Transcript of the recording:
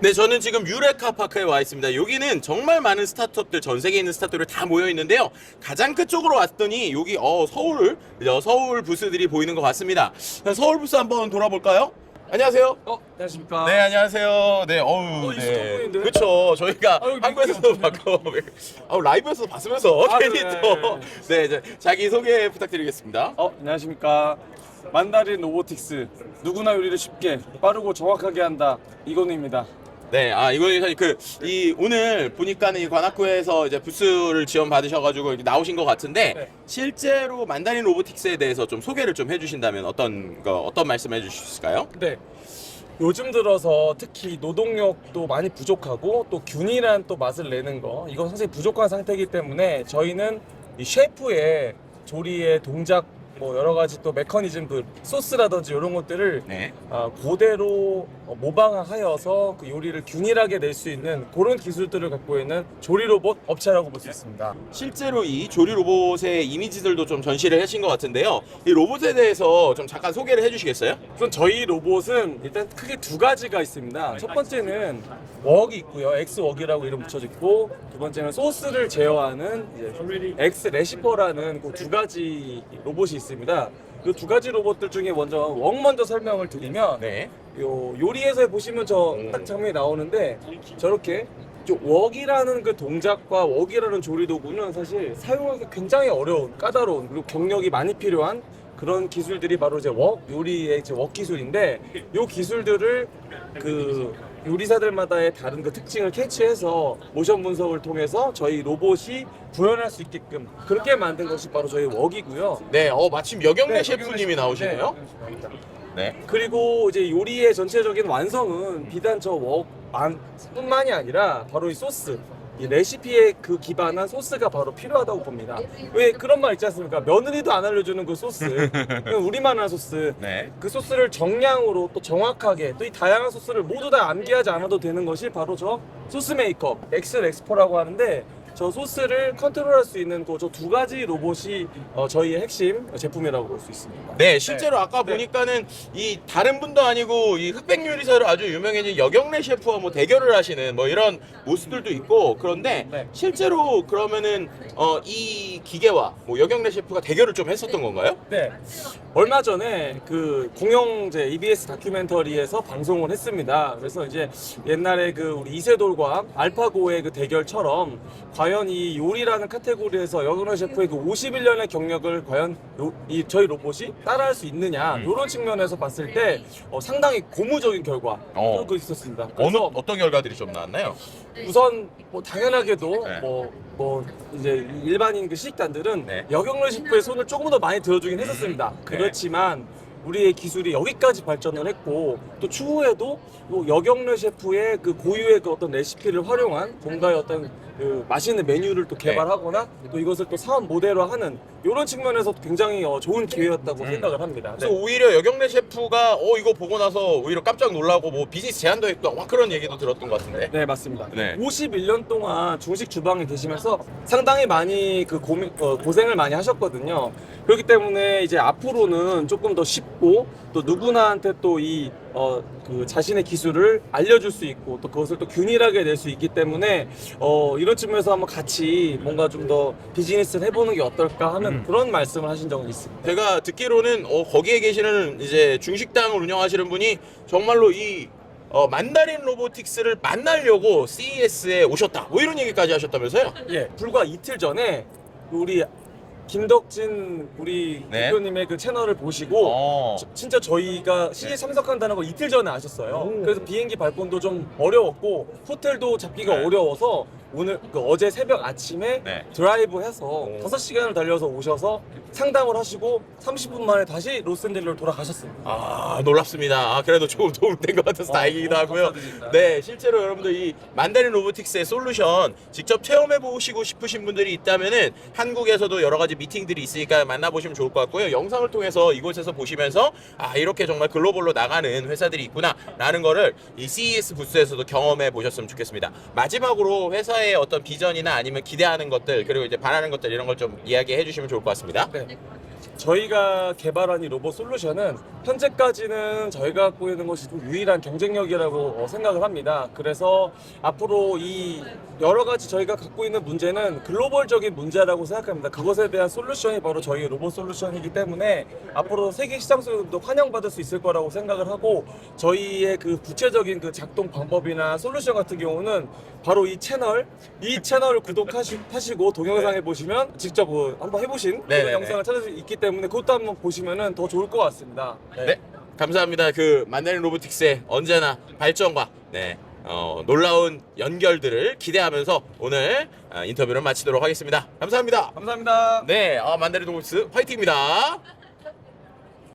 네, 저는 지금 유레카 파크에 와 있습니다. 여기는 정말 많은 스타트업들, 전 세계에 있는 스타트업들 다 모여 있는데요. 가장 끝쪽으로 왔더니 여기 어 서울, 어, 서울 부스들이 보이는 것 같습니다. 서울 부스 한번 돌아볼까요? 안녕하세요. 어, 안녕하십니까. 네, 안녕하세요. 네, 어우, 어, 네. 보이는데? 그렇죠. 저희가 아유, 한국에서도 봤고, 아우, 라이브에서 봤으면서 아, 괜히 그래. 또. 네, 이제 자기 소개 부탁드리겠습니다. 어, 안녕하십니까. 만다린 로보틱스. 누구나 요리를 쉽게, 빠르고 정확하게 한다. 이건우입니다. 네, 아 이거 사실 그이 오늘 보니까는 이 관악구에서 이제 부스를 지원 받으셔가지고 이렇게 나오신 것 같은데 네. 실제로 만다린 로보틱스에 대해서 좀 소개를 좀 해주신다면 어떤 거 어떤 말씀 해 주실 수 있을까요? 네. 요즘 들어서 특히 노동력도 많이 부족하고 또 균일한 또 맛을 내는 거 이거 상당히 부족한 상태이기 때문에 저희는 이 셰프의 조리의 동작 뭐 여러 가지 또 메커니즘들 소스라든지 이런 것들을 네. 아, 그대로 어, 모방하여서 그 요리를 균일하게 낼 수 있는 그런 기술들을 갖고 있는 조리 로봇 업체라고 볼 수 있습니다. 실제로 이 조리 로봇의 이미지들도 좀 전시를 하신 것 같은데요. 이 로봇에 대해서 좀 잠깐 소개를 해주시겠어요? 우선 저희 로봇은 일단 크게 두 가지가 있습니다. 첫 번째는 웍이 있고요. X 웍이라고 이름 붙여져 있고 두 번째는 소스를 제어하는 이제 X 레시퍼라는 그 두 가지 로봇이 있습니다. 이 두 가지 로봇들 중에 먼저 웍 먼저 설명을 드리면 네. 요 요리에서 보시면 저 딱 장면이 나오는데 저렇게 저 웍이라는 그 동작과 웍이라는 조리 도구는 사실 사용하기 굉장히 어려운 까다로운 그리고 경력이 많이 필요한 그런 기술들이 바로 이제 웍 요리의 이제 웍 기술인데 요 기술들을 그 요리사들마다의 다른 그 특징을 캐치해서 모션 분석을 통해서 저희 로봇이 구현할 수 있게끔 그렇게 만든 것이 바로 저희 웍이고요. 네, 어 마침 여경래 네, 셰프님이 나오시네요. 네. 그리고 이제 요리의 전체적인 완성은 비단 저 웍 뿐만이 아니라 바로 이 소스, 이 레시피에 그 기반한 소스가 바로 필요하다고 봅니다. 왜 그런 말 있지 않습니까? 며느리도 안 알려주는 그 소스, 그냥 우리만 한 소스. 네. 그 소스를 정량으로 또 정확하게 또 이 다양한 소스를 모두 다 암기하지 않아도 되는 것이 바로 저 소스 메이커 엑셀 엑스포라고 하는데 저 소스를 컨트롤할 수 있는 그저두 가지 로봇이 어, 저희의 핵심 제품이라고 볼 수 있습니다. 네, 실제로 아까 네. 보니까는 이 다른 분도 아니고 이 흑백 요리사로 아주 유명해진 여경래 셰프와 뭐 대결을 하시는 뭐 이런 모습들도 있고 그런데 네. 실제로 그러면은 어 이 기계와 뭐 여경래 셰프가 대결을 좀 했었던 건가요? 네. 얼마 전에 그 공영제 EBS 다큐멘터리에서 방송을 했습니다. 그래서 이제 옛날에 그 우리 이세돌과 알파고의 그 대결처럼 과연 이 요리라는 카테고리에서 여근원 셰프의 그 51년의 경력을 과연 요- 이 저희 로봇이 따라할 수 있느냐 음. 이런 측면에서 봤을 때 어, 상당히 고무적인 결과 어. 그 있었습니다. 어느 그래서 어떤 결과들이 좀 나왔나요? 우선 뭐 당연하게도 네. 뭐, 뭐 이제 일반인 그 식단들은 네. 여경래 셰프의 손을 조금 더 많이 들어주긴 했었습니다. 그렇지만 우리의 기술이 여기까지 발전을 했고 또 추후에도 요 여경래 셰프의 그 고유의 그 어떤 레시피를 활용한 뭔가의 어떤 그 맛있는 메뉴를 또 개발하거나 또 이것을 또 사업 모델화하는 이런 측면에서 굉장히 어, 좋은 기회였다고 생각을 합니다. 그래서 오히려 여경래 셰프가 어 이거 보고 나서 오히려 깜짝 놀라고 뭐 비즈니스 제안도 했고 막 그런 얘기도 들었던 것 같은데. 네 맞습니다. 네. 51년 동안 중식 주방에 계시면서 상당히 많이 그 고민, 어, 고생을 많이 하셨거든요. 그렇기 때문에 이제 앞으로는 조금 더 쉽고 또 누구나한테 또 이 어, 그 자신의 기술을 알려줄 수 있고 또 그것을 또 균일하게 낼 수 있기 때문에 어, 이런 측면에서 한번 같이 뭔가 좀 더 비즈니스를 해보는 게 어떨까 하는 음. 그런 말씀을 하신 적이 있습니다. 제가 듣기로는 어, 거기에 계시는 이제 중식당을 운영하시는 분이 정말로 이 어, 만다린 로보틱스를 만나려고 CES에 오셨다. 뭐 이런 얘기까지 하셨다면서요? 예, 불과 이틀 전에 우리 김덕진 우리 네. 대표님의 그 채널을 보시고 어. 저- 진짜 저희가 CE 참석한다는 걸 이틀 전에 아셨어요. 오. 그래서 비행기 발권도 좀 어려웠고 호텔도 잡기가 네. 어려워서 오늘 그 어제 새벽 아침에 네. 드라이브 해서 오. 5시간을 달려서 오셔서 상담을 하시고 30분 만에 다시 로스앤젤레로 돌아가셨습니다. 아 놀랍습니다. 아, 그래도 조금 도움된 것 같아서 어, 다행이기도 어, 하고요. 감사드립니다. 네, 실제로 여러분들 이 만다린 로보틱스의 솔루션 직접 체험해 보시고 싶으신 분들이 있다면은 한국에서도 여러 가지 미팅들이 있으니까 만나보시면 좋을 것 같고요. 영상을 통해서 이곳에서 보시면서 아 이렇게 정말 글로벌로 나가는 회사들이 있구나라는 거를 이 CES 부스에서도 경험해 보셨으면 좋겠습니다. 마지막으로 회사의 어떤 비전이나 아니면 기대하는 것들 그리고 이제 바라는 것들 이런 걸 좀 이야기해 주시면 좋을 것 같습니다. 네. 저희가 개발한 이 로봇 솔루션은 현재까지는 저희가 갖고 있는 것이 좀 유일한 경쟁력이라고 어, 생각을 합니다. 그래서 앞으로 이 여러 가지 저희가 갖고 있는 문제는 글로벌적인 문제라고 생각합니다. 그것에 대한 솔루션이 바로 저희 로봇 솔루션이기 때문에 앞으로 세계 시장 속에도 환영받을 수 있을 거라고 생각을 하고 저희의 그 구체적인 그 작동 방법이나 솔루션 같은 경우는 바로 이 채널 이 채널을 구독하시고 동영상에 보시면 직접 그 한번 해보신 그런 네네네. 영상을 찾을 수 있기 때문에 그것도 한번 보시면은 더 좋을 것 같습니다. 네, 감사합니다. 그 만다린 로보틱스의 언제나 발전과 네, 어, 놀라운 연결들을 기대하면서 오늘 아, 인터뷰를 마치도록 하겠습니다. 감사합니다. 감사합니다. 네, 아, 만다린 로보틱스 화이팅입니다.